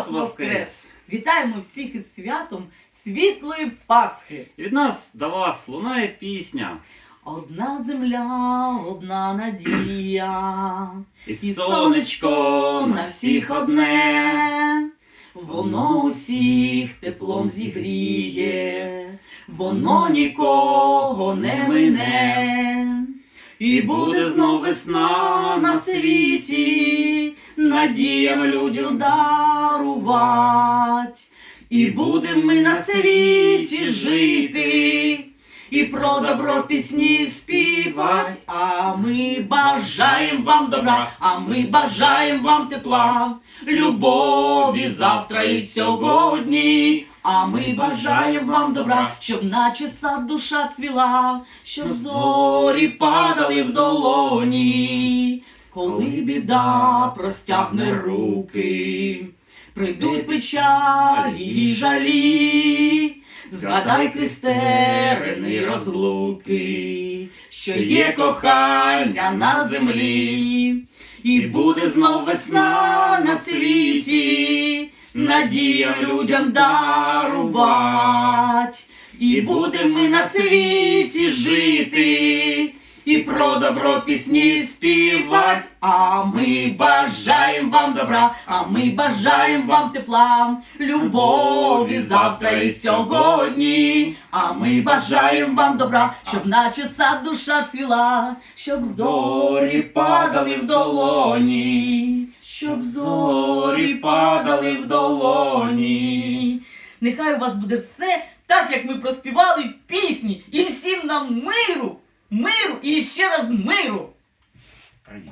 Христос Воскрес! Вітаємо всіх із святом світлої Пасхи! І від нас до вас лунає пісня. Одна земля, одна надія, І і сонечко на всіх одне, воно усіх теплом зігріє, воно нікого не мине, і буде знов весна на світі, надіям людям дарувать, і будем ми на світі жити. І про добро пісні співать, а ми бажаємо вам добра, а ми бажаємо вам тепла, любові завтра і сьогодні. А ми бажаємо вам добра, щоб наче сад душа цвіла, щоб зорі падали в долоні, коли біда простягне руки, прийдуть печалі і жалі. Згадай крістерини розлуки, що є кохання на землі, і буде знов весна на світі, надіям людям дарувать, і будем ми на світі жити. Про добро пісні співать, а ми бажаємо вам добра, а ми бажаємо вам тепла, любові завтра і сьогодні, а ми бажаємо вам добра, щоб наче сад душа цвіла, щоб зорі падали в долоні, щоб зорі падали в долоні. Нехай у вас буде все так, як ми проспівали в пісні, і всім нам миру, Миру і ще раз миру! Привіт.